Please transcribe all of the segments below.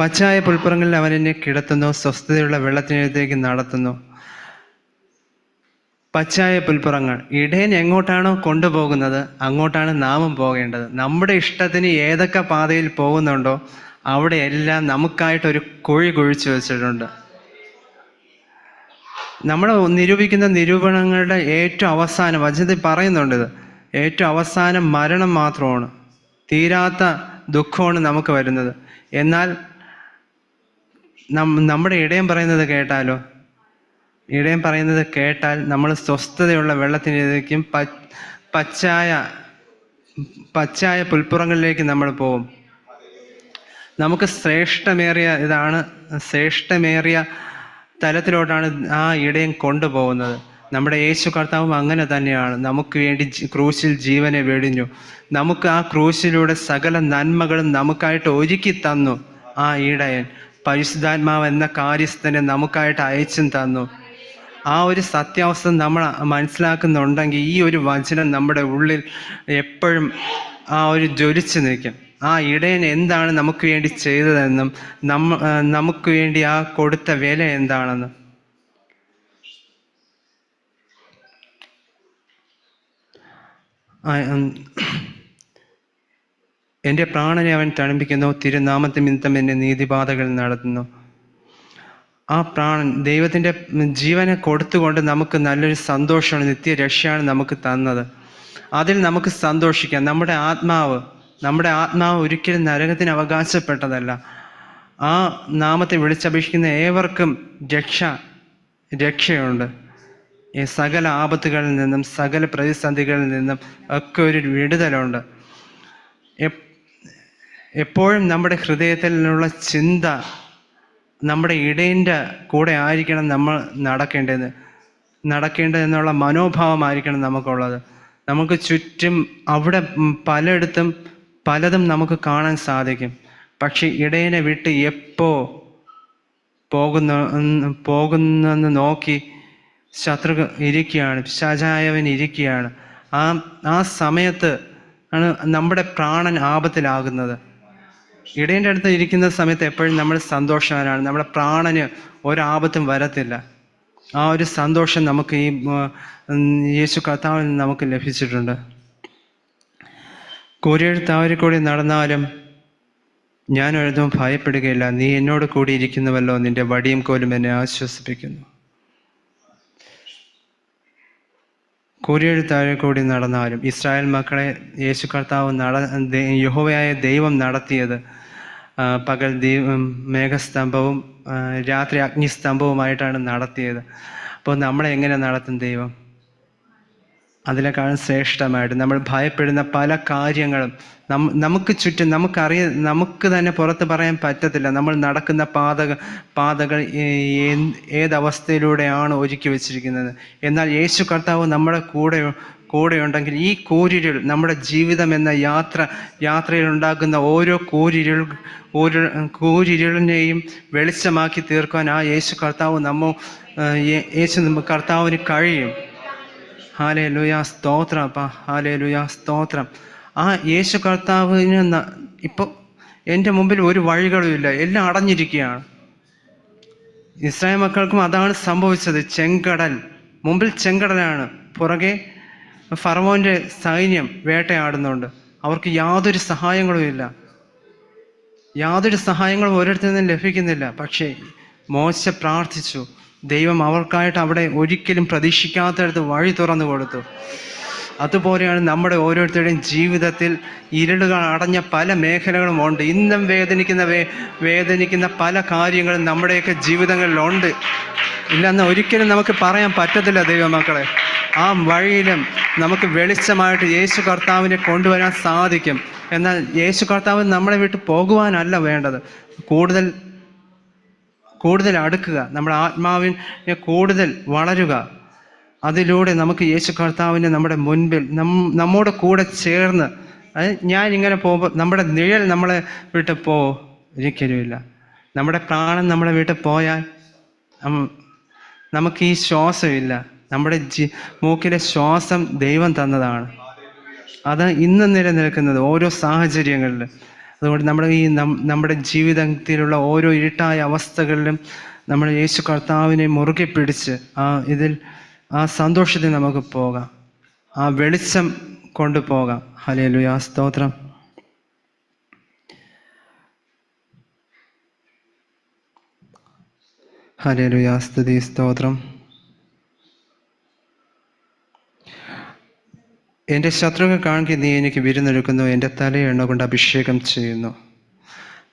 പച്ചായ പുൽപ്പുറങ്ങളിൽ അവൻ എന്നെ കിടത്തുന്നു സ്വസ്ഥതയുള്ള വെള്ളത്തിനടുത്തേക്ക് നടത്തുന്നു. പച്ചായ പുൽപ്പുറങ്ങൾ ഇടയൻ എങ്ങോട്ടാണോ കൊണ്ടുപോകുന്നത് അങ്ങോട്ടാണ് നാമം പോകേണ്ടത്. നമ്മുടെ ഇഷ്ടത്തിന് ഏതൊക്കെ പാതയിൽ പോകുന്നുണ്ടോ അവിടെയെല്ലാം നമുക്കായിട്ടൊരു കുഴി കുഴിച്ചു വെച്ചിട്ടുണ്ട്. നമ്മൾ നിരൂപിക്കുന്ന നിരൂപണങ്ങളുടെ ഏറ്റവും അവസാനം വചനത്തിൽ പറയുന്നുണ്ട് ഇത് ഏറ്റവും അവസാനം മരണം മാത്രമാണ് തീരാത്ത ദുഃഖമാണ് നമുക്ക് വരുന്നത്. എന്നാൽ നമ്മുടെ ഇടയം പറയുന്നത് കേട്ടാലോ? ഇടയം പറയുന്നത് കേട്ടാൽ നമ്മൾ സ്വസ്ഥതയുള്ള വെള്ളത്തിനേക്കും പച്ചായ പച്ചായ പുൽപ്പുറങ്ങളിലേക്ക് നമ്മൾ പോവും നമുക്ക് ശ്രേഷ്ഠമേറിയ ഇതാണ് ശ്രേഷ്ഠമേറിയ തലത്തിലോട്ടാണ് ആ ഇടയൻ കൊണ്ടുപോകുന്നത്. നമ്മുടെ യേശു കർത്താവും അങ്ങനെ തന്നെയാണ്. നമുക്ക് വേണ്ടി ക്രൂശിൽ ജീവനെ വെടിഞ്ഞു. നമുക്ക് ആ ക്രൂശിലൂടെ സകല നന്മകളും നമുക്കായിട്ട് ഒരുക്കി തന്നു ആ ഇടയൻ. പരിശുദ്ധാത്മാവ് എന്ന കാര്യസ്ഥനെ നമുക്കായിട്ട് അയച്ചും തന്നു. ആ ഒരു സത്യാവസ്ഥ നമ്മൾ മനസ്സിലാക്കുന്നുണ്ടെങ്കിൽ ഈ ഒരു വചനം നമ്മുടെ ഉള്ളിൽ എപ്പോഴും ആ ഒരു ജ്വലിച്ചു നിൽക്കും. ആ ഇടയൻ എന്താണ് നമുക്ക് വേണ്ടി ചെയ്തതെന്നും നമ്മ നമുക്ക് വേണ്ടി ആ കൊടുത്ത വില എന്താണെന്നും. ആ, എന്റെ പ്രാണനെ അവൻ തണുപ്പിക്കുന്നു തിരുനാമത്തെ നിമിത്തം എന്നെ നീതിപാതകൾ നടത്തുന്നു. ആ പ്രാണൻ ദൈവത്തിന്റെ ജീവനെ കൊടുത്തുകൊണ്ട് നമുക്ക് നല്ലൊരു സന്തോഷമാണ് നിത്യരക്ഷയാണ് നമുക്ക് തന്നത്. അതിൽ നമുക്ക് സന്തോഷിക്കാം. നമ്മുടെ ആത്മാവ് നമ്മുടെ ആത്മാവ് ഒരിക്കലും നരകത്തിന് അവകാശപ്പെട്ടതല്ല. ആ നാമത്തെ വിളിച്ചപേക്ഷിക്കുന്ന ഏവർക്കും രക്ഷ രക്ഷയുണ്ട്. ഈ സകല ആപത്തുകളിൽ നിന്നും സകല പ്രതിസന്ധികളിൽ നിന്നും ഒക്കെ ഒരു വിടുതലുണ്ട്. എപ്പോഴും നമ്മുടെ ഹൃദയത്തിലുള്ള ചിന്ത നമ്മുടെ ഇടയന്റെ കൂടെ ആയിരിക്കണം നമ്മൾ നടക്കേണ്ടത് നടക്കേണ്ടതെന്നുള്ള മനോഭാവമായിരിക്കണം നമുക്കുള്ളത്. നമുക്ക് ചുറ്റും അവിടെ പലയിടത്തും പലതും നമുക്ക് കാണാൻ സാധിക്കും. പക്ഷെ ഇടയനെ വിട്ട് എപ്പോ പോകുന്ന പോകുന്നെന്ന് നോക്കി ശത്രു ഇരിക്കുകയാണ് പിശാചായവൻ ഇരിക്കുകയാണ്. ആ ആ സമയത്ത് ആണ് നമ്മുടെ പ്രാണൻ ആപത്തിലാകുന്നത്. ഇടയന്റെ അടുത്ത് ഇരിക്കുന്ന സമയത്ത് എപ്പോഴും നമ്മൾ സന്തോഷവാനാണ്. നമ്മുടെ പ്രാണന് ഒരാപത്തും വരത്തില്ല. ആ ഒരു സന്തോഷം നമുക്ക് ഈ യേശു കർത്താവിൽ നിന്ന് നമുക്ക് ലഭിച്ചിട്ടുണ്ട്. കൂരിയെഴുത്താവരിൽ കൂടി നടന്നാലും ഞാൻ എഴുതും ഭയപ്പെടുകയില്ല. നീ എന്നോട് കൂടി ഇരിക്കുന്നുവല്ലോ നിന്റെ വടിയും കോലും എന്നെ ആശ്വസിപ്പിക്കുന്നു. കൂരിയെഴുത്താവരിൽ കൂടി നടന്നാലും ഇസ്രായേൽ മക്കളെ യേശു കർത്താവ് നട യഹോവയായ ദൈവം നടത്തിയത് പകൽ ദൈവം മേഘസ്തംഭവും രാത്രി അഗ്നിസ്തംഭവുമായിട്ടാണ് നടത്തിയത്. അപ്പോൾ നമ്മളെ എങ്ങനെ നടത്തും ദൈവം? അതിനേക്കാളും ശ്രേഷ്ഠമായിട്ട് നമ്മൾ ഭയപ്പെടുന്ന പല കാര്യങ്ങളും നമുക്ക് ചുറ്റും നമുക്കറിയ നമുക്ക് തന്നെ പുറത്ത് പറയാൻ പറ്റത്തില്ല. നമ്മൾ നടക്കുന്ന പാതകൾ പാതകൾ ഏതവസ്ഥയിലൂടെയാണ് ഒരുക്കി വെച്ചിരിക്കുന്നത്. എന്നാൽ യേശു കർത്താവ് നമ്മുടെ കൂടെ കൂടെയുണ്ടെങ്കിൽ ഈ കൂരിരുൾ നമ്മുടെ ജീവിതം എന്ന യാത്ര യാത്രയിൽ ഉണ്ടാകുന്ന ഓരോ കൂരിരുൾ ഒരു കൂരിരുളിനെയും വെളിച്ചമാക്കി തീർക്കാൻ ആ യേശു കർത്താവ് നമ്മ യേശു കർത്താവിന് കഴിയും. ഹാലേ ലുയാ സ്തോത്രം. അപ്പ ഹാലേ ലുയാ സ്തോത്രം. ആ യേശു കർത്താവിന് ഇപ്പൊ എന്റെ മുമ്പിൽ ഒരു വഴികളും ഇല്ല. എല്ലാം അടഞ്ഞിരിക്കുകയാണ്. ഇസ്രായേൽ മക്കൾക്കും അതാണ് സംഭവിച്ചത്. ചെങ്കടൽ. മുമ്പിൽ ചെങ്കടലാണ്. പുറകെ ഫറവോന്റെ സൈന്യം വേട്ടയാടുന്നുണ്ട്. അവർക്ക് യാതൊരു സഹായങ്ങളും ഇല്ല. യാതൊരു സഹായങ്ങളും ഓരോരുത്തരും നിന്നും ലഭിക്കുന്നില്ല. പക്ഷേ മോശ പ്രാർത്ഥിച്ചു. ദൈവം അവർക്കായിട്ട് അവിടെ ഒരിക്കലും പ്രതീക്ഷിക്കാത്തടത്ത് വഴി തുറന്നു കൊടുത്തു. അതുപോലെയാണ് നമ്മുടെ ഓരോരുത്തരുടെയും ജീവിതത്തിൽ ഇരുളുകൾ അടഞ്ഞ പല മേഖലകളും ഉണ്ട്. ഇന്നും വേദനിക്കുന്ന വേദനിക്കുന്ന പല കാര്യങ്ങളും നമ്മുടെയൊക്കെ ജീവിതങ്ങളിലുണ്ട്. ഇല്ലെന്ന് ഒരിക്കലും നമുക്ക് പറയാൻ പറ്റത്തില്ല ദൈവമക്കളെ. ആ വഴിയിലും നമുക്ക് വെളിച്ചമായിട്ട് യേശു കർത്താവിനെ കൊണ്ടുവരാൻ സാധിക്കും. എന്നാൽ യേശു കർത്താവ് നമ്മളെ വിട്ട് പോകുവാനല്ല വേണ്ടത്. കൂടുതൽ കൂടുതൽ അടുക്കുക. നമ്മുടെ ആത്മാവിനെ കൂടുതൽ വളരുക. അതിലൂടെ നമുക്ക് യേശു കർത്താവിനെ നമ്മുടെ മുൻപിൽ നമ്മോട് കൂടെ ചേർന്ന് ഞാൻ ഇങ്ങനെ പോകുമ്പോൾ നമ്മുടെ നിഴൽ നമ്മളെ വിട്ട് പോ ഒരിക്കലുമില്ല. നമ്മുടെ പ്രാണൻ നമ്മളെ വിട്ട് പോയാൽ നമുക്ക് ഈ ശ്വാസമില്ല. നമ്മുടെ ജി മൂക്കിലെ ശ്വാസം ദൈവം തന്നതാണ്. അത് ഇന്ന് നിലനിൽക്കുന്നത് ഓരോ സാഹചര്യങ്ങളിൽ അതുകൊണ്ട് നമ്മുടെ ഈ നമ്മുടെ ജീവിതത്തിലുള്ള ഓരോ ഇരുട്ടായ അവസ്ഥകളിലും നമ്മൾ യേശു കർത്താവിനെ മുറുകെ പിടിച്ച് ആ ഇതിൽ ആ സന്തോഷത്തിൽ നമുക്ക് പോകാം. ആ വെളിച്ചം കൊണ്ടുപോകാം ആ സ്തോത്രം. ഹലേലുയാ സ്തുതി. സ്തോത്രം. എന്റെ ശത്രുക്കൾ കാണുക നീ എനിക്ക് വിരുന്നൊരുക്കുന്നു. എന്റെ തലയെണ്ണ കൊണ്ട് അഭിഷേകം ചെയ്യുന്നു.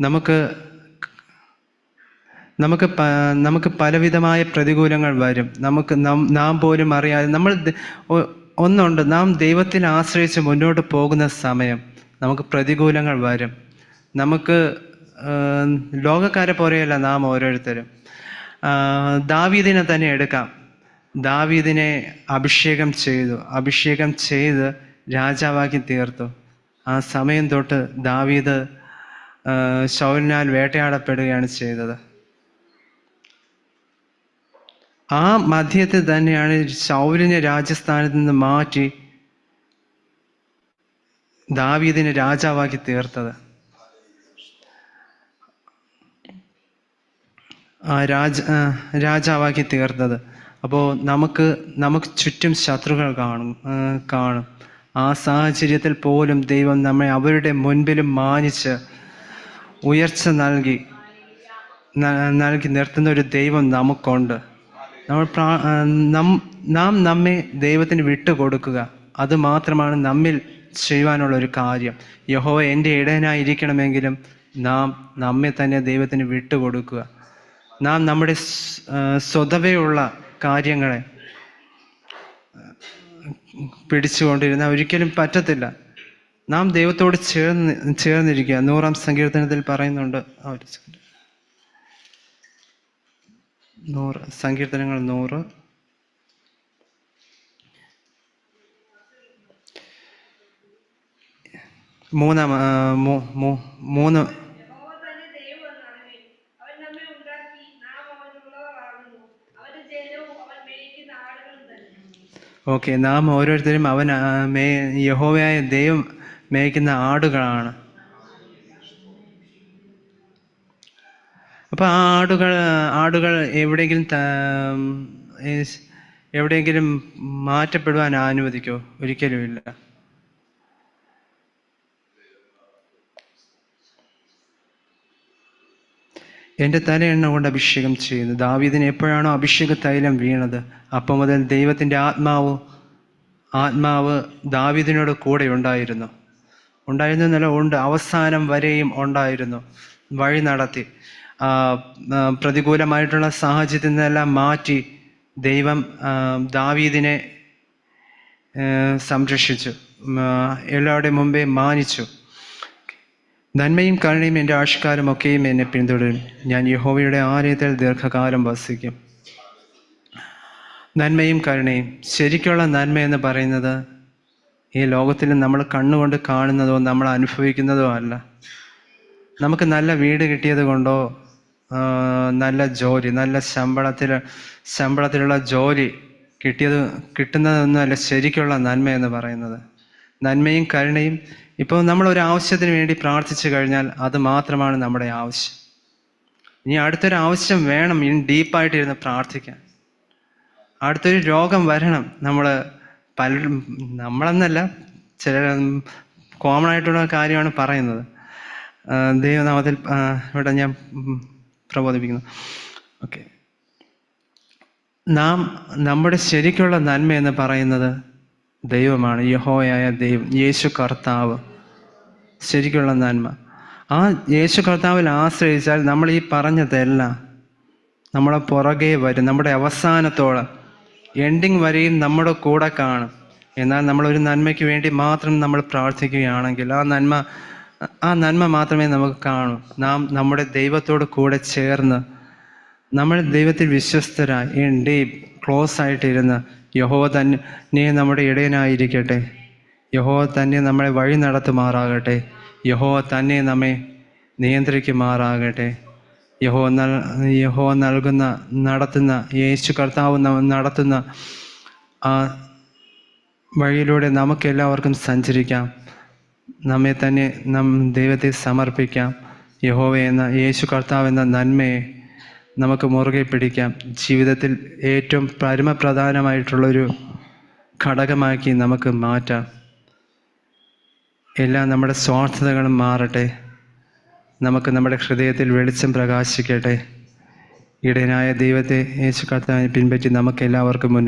നമുക്ക് നമുക്ക് നമുക്ക് പലവിധമായ പ്രതികൂലങ്ങൾ വരും. നമുക്ക് നാം പോലും അറിയാതെ നമ്മൾ ഒന്നുണ്ട്. നാം ദൈവത്തിൽ ആശ്രയിച്ച് മുന്നോട്ട് പോകുന്ന സമയം നമുക്ക് പ്രതികൂലങ്ങൾ വരും. നമുക്ക് ലോകക്കാരെ പോലെയല്ല നാം ഓരോരുത്തരും. ദാവീദിനെ തന്നെ എടുക്കാം. ദാവീദിനെ അഭിഷേകം ചെയ്തു. അഭിഷേകം ചെയ്ത് രാജാവാക്കി തീർത്തു. ആ സമയം തൊട്ട് ദാവീദ് ശൗലിനാൽ വേട്ടയാടപ്പെടുകയാണ് ചെയ്തത്. ആ മധ്യത്തിൽ തന്നെയാണ് ശൗലിനെ രാജസ്ഥാനത്ത് നിന്ന് മാറ്റി ദാവീദിനെ രാജാവാക്കി തീർത്തത്. ആ രാജ രാജാവാക്കി തീർത്തത്. അപ്പോൾ നമുക്ക് നമുക്ക് ചുറ്റും ശത്രുക്കൾ കാണും കാണും. ആ സാഹചര്യത്തിൽ പോലും ദൈവം നമ്മെ അവരുടെ മുൻപിലും മാനിച്ച് ഉയർച്ച നൽകി നൽകി നിർത്തുന്ന ഒരു ദൈവം നമുക്കുണ്ട്. നമ്മൾ പ്രാ നാം നമ്മെ ദൈവത്തിന് വിട്ടുകൊടുക്കുക. അത് മാത്രമാണ് നമ്മിൽ ചെയ്യുവാനുള്ള ഒരു കാര്യം. യഹോ എന്റെ ഇടയനായിരിക്കണമെങ്കിലും നാം നമ്മെ തന്നെ ദൈവത്തിന് വിട്ടുകൊടുക്കുക. നാം നമ്മുടെ സ്വതവേയുള്ള കാര്യങ്ങളെ പിടിച്ചുകൊണ്ടിരുന്ന ഒരിക്കലും പറ്റത്തില്ല. നാം ദൈവത്തോട് ചേർന്ന് ചേർന്നിരിക്കുക. നൂറാം സങ്കീർത്തനത്തിൽ പറയുന്നുണ്ട് ആ. നൂറ് സങ്കീർത്തനങ്ങൾ നൂറ്. മൂന്നാം മൂന്ന് യഹോവ തന്നെ ദൈവമെന്നറിവിൻ. അവൻ നമ്മെ ഉണ്ടാക്കി, നാം അവനുള്ളവരാകുന്നു. അവന്റെ ജനവും അവൻ മേയ്ക്കുന്ന ആടുകളും തന്നെ. ഓക്കെ നാം ഓരോരുത്തരും അവൻ മേ യഹോവയായ ദൈവം മേയ്ക്കുന്ന ആടുകളാണ്. അപ്പോൾ ആ ആടുകൾ ആടുകൾ എവിടെയെങ്കിലും എവിടെയെങ്കിലും മാറ്റപ്പെടുവാൻ അനുവദിക്കോ? ഒരിക്കലുമില്ല. എന്റെ തലയെണ്ണ കൊണ്ട് അഭിഷേകം ചെയ്യുന്നു. ദാവീദിന് എപ്പോഴാണോ അഭിഷേക തൈലം വീണത് അപ്പം മുതൽ ദൈവത്തിന്റെ ആത്മാവ് ആത്മാവ് ദാവീദിനോട് കൂടെ ഉണ്ടായിരുന്നു. ഉണ്ടായിരുന്ന നില ഉണ്ട്. അവസാനം വരെയും ഉണ്ടായിരുന്നു. വഴി നടത്തി. പ്രതികൂലമായിട്ടുള്ള സാഹചര്യത്തിൽ നിന്നെല്ലാം മാറ്റി ദൈവം ദാവീദിനെ സംരക്ഷിച്ചു. എല്ലാവരുടെയും മുമ്പേ മാനിച്ചു. നന്മയും കരുണയും എന്റെ ആഷ്കാരം ഒക്കെയും എന്നെ പിന്തുടരും. ഞാൻ യഹോവയുടെ ആലയത്തിൽ ദീർഘകാലം വസിക്കും. നന്മയും കരുണയും. ശരിക്കുള്ള നന്മ എന്ന് പറയുന്നത് ഈ ലോകത്തിൽ നമ്മൾ കണ്ണുകൊണ്ട് കാണുന്നതോ നമ്മൾ അനുഭവിക്കുന്നതോ അല്ല. നമുക്ക് നല്ല വീട് കിട്ടിയത് കൊണ്ടോ നല്ല ജോലി നല്ല ശമ്പളത്തിൽ ശമ്പളത്തിലുള്ള ജോലി കിട്ടിയത് കിട്ടുന്നതൊന്നുമല്ല ശരിക്കുള്ള നന്മ എന്ന് പറയുന്നത്. നന്മയും കരുണയും. ഇപ്പോൾ നമ്മൾ ഒരു ആവശ്യത്തിന് വേണ്ടി പ്രാർത്ഥിച്ചു കഴിഞ്ഞാൽ അത് മാത്രമാണ് നമ്മുടെ ആവശ്യം. ഇനി അടുത്തൊരു ആവശ്യം വേണം. ഇനി ഡീപ്പായിട്ടിരുന്ന് പ്രാർത്ഥിക്കാൻ. അടുത്തൊരു രോഗം വരണം. നമ്മൾ പല നമ്മളെന്നല്ല ചില കോമൺ ആയിട്ടുള്ള കാര്യമാണ് പറയുന്നത്. ദൈവനാമത്തിൽ ഇവിടെ ഞാൻ പ്രബോധിപ്പിക്കുന്നു. ഓക്കെ നാം നമ്മുടെ ശരിക്കുള്ള നന്മ എന്ന് പറയുന്നത് ദൈവമാണ് യഹോയായ ദൈവം യേശു കർത്താവ്. ശരിക്കുള്ള നന്മ. ആ യേശു കർത്താവിൽ ആശ്രയിച്ചാൽ നമ്മൾ ഈ പറഞ്ഞതെല്ലാം നമ്മളെ പുറകെ വരും. നമ്മുടെ അവസാനത്തോളം എൻഡിങ് വരെയും നമ്മുടെ കൂടെ കാണും. എന്നാൽ നമ്മൾ ഒരു നന്മയ്ക്ക് വേണ്ടി മാത്രം നമ്മൾ പ്രാർത്ഥിക്കുകയാണെങ്കിൽ ആ നന്മ ആ നന്മ മാത്രമേ നമുക്ക് കാണൂ. നാം നമ്മുടെ ദൈവത്തോട് കൂടെ ചേർന്ന് നമ്മൾ ദൈവത്തിൽ വിശ്വസ്തരായി ഡീപ് ക്ലോസ് ആയിട്ടിരുന്ന് യഹോവ തന്നെ നമ്മുടെ ഇടയനായിരിക്കട്ടെ. യഹോവ തന്നെ നമ്മളെ വഴി നടത്തുമാറാകട്ടെ. യഹോവ തന്നെ നമ്മെ നിയന്ത്രിക്കുമാറാകട്ടെ. യഹോ നൽ യഹോ നൽകുന്ന നടത്തുന്ന യേശു കർത്താവ് നടത്തുന്ന ആ വഴിയിലൂടെ നമുക്കെല്ലാവർക്കും സഞ്ചരിക്കാം. നമ്മെ തന്നെ നം ദൈവത്തെ സമർപ്പിക്കാം. യഹോവ എന്ന യേശു കർത്താവ് എന്ന നന്മയെ നമുക്ക് മുറുകെ പിടിക്കാം. ജീവിതത്തിൽ ഏറ്റവും പരമപ്രധാനമായിട്ടുള്ളൊരു ഘടകമാക്കി നമുക്ക് മാറ്റാം. എല്ലാം നമ്മുടെ സ്വാർത്ഥതകളും മാറട്ടെ. നമുക്ക് നമ്മുടെ ഹൃദയത്തിൽ വെളിച്ചം പ്രകാശിക്കട്ടെ. ഇടയനായ ദൈവത്തെ യേശു കർത്താവിനെ പിൻപറ്റി നമുക്കെല്ലാവർക്കും മുന്നോട്ട്